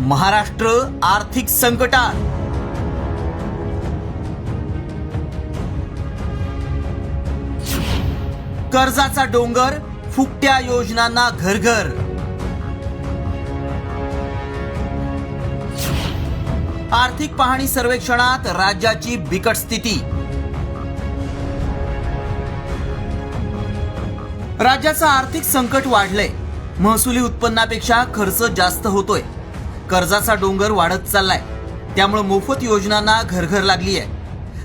महाराष्ट्र आर्थिक संकटात. कर्जाचा डोंगर फुकट्या योजनांना घरघर. आर्थिक पाहणी सर्वेक्षणात राज्याची बिकट स्थिती. राज्याचं आर्थिक संकट वाढलंय. महसुली उत्पन्नापेक्षा खर्च जास्त होतोय. कर्जाचा डोंगर वाढत चाललाय. त्यामुळे मोफत योजनांना घरघर लागली आहे.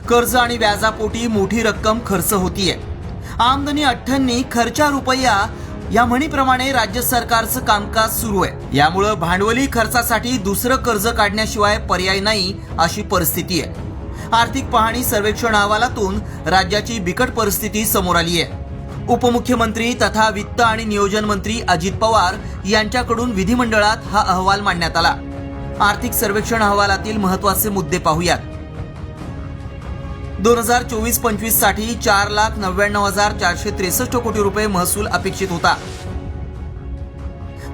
कर्ज आणि व्याजापोटी मोठी रक्कम खर्च होतीये. आमदनी अठ्ठ्यांनी खर्चा रुपया या म्हणीप्रमाणे राज्य सरकारचं कामकाज सुरू आहे. यामुळं भांडवली खर्चासाठी दुसरं कर्ज काढण्याशिवाय पर्याय नाही अशी परिस्थिती आहे. आर्थिक पाहणी सर्वेक्षण अहवालातून राज्याची बिकट परिस्थिती समोर आली आहे. उपमुख्यमंत्री तथा वित्त आणि नियोजन मंत्री अजित पवार यांच्याकडून विधिमंडळात हा अहवाल मांडण्यात आला. आर्थिक सर्वेक्षण अहवालातील महत्त्वाचे मुद्दे पाहूयात. दोन हजार चोवीस पंचवीससाठी चार लाख नव्याण्णव हजार चारशे त्रेसष्ट कोटी रुपये महसूल अपेक्षित होता.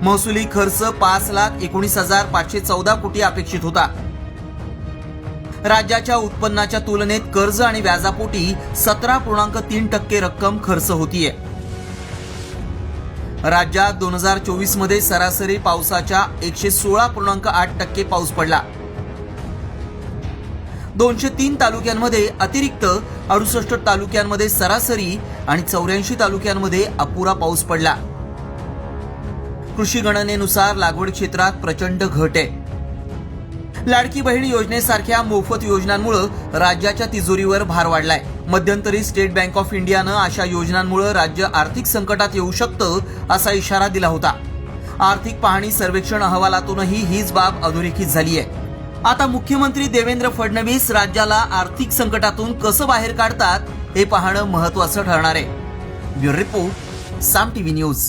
महसुली खर्च पाच लाख एकोणीस हजार पाचशे चौदा कोटी अपेक्षित होता. राज्याच्या उत्पन्नाच्या तुलनेत कर्ज आणि व्याजापोटी सतरा पूर्णांक तीन टक्के रक्कम खर्च होतीये. राज्यात दोन हजार चोवीसमध्ये सरासरी पावसाच्या एकशे सोळा पूर्णांक आठ टक्के पाऊस पडला. दोनशे तीन तालुक्यांमध्ये अतिरिक्त अडुसष्ट तालुक्यांमध्ये सरासरी आणि चौऱ्याऐंशी तालुक्यांमध्ये अपुरा पाऊस पडला. कृषी गणनेनुसार लागवड क्षेत्रात प्रचंड घट आहे. लाडकी बहीण योजनेसारख्या मोफत योजनांमुळे राज्याच्या तिजोरीवर भार वाढलाय. मध्यंतरी स्टेट बँक ऑफ इंडियानं अशा योजनांमुळे राज्य आर्थिक संकटात येऊ शकतं असा इशारा दिला होता. आर्थिक पाहणी सर्वेक्षण अहवालातूनही हीच बाब अधोरेखित झाली आहे. आता मुख्यमंत्री देवेंद्र फडणवीस राज्याला आर्थिक संकटातून कसं बाहेर काढतात हे पाहणं महत्वाचं ठरणार आहे. Bureau report Saam TV news.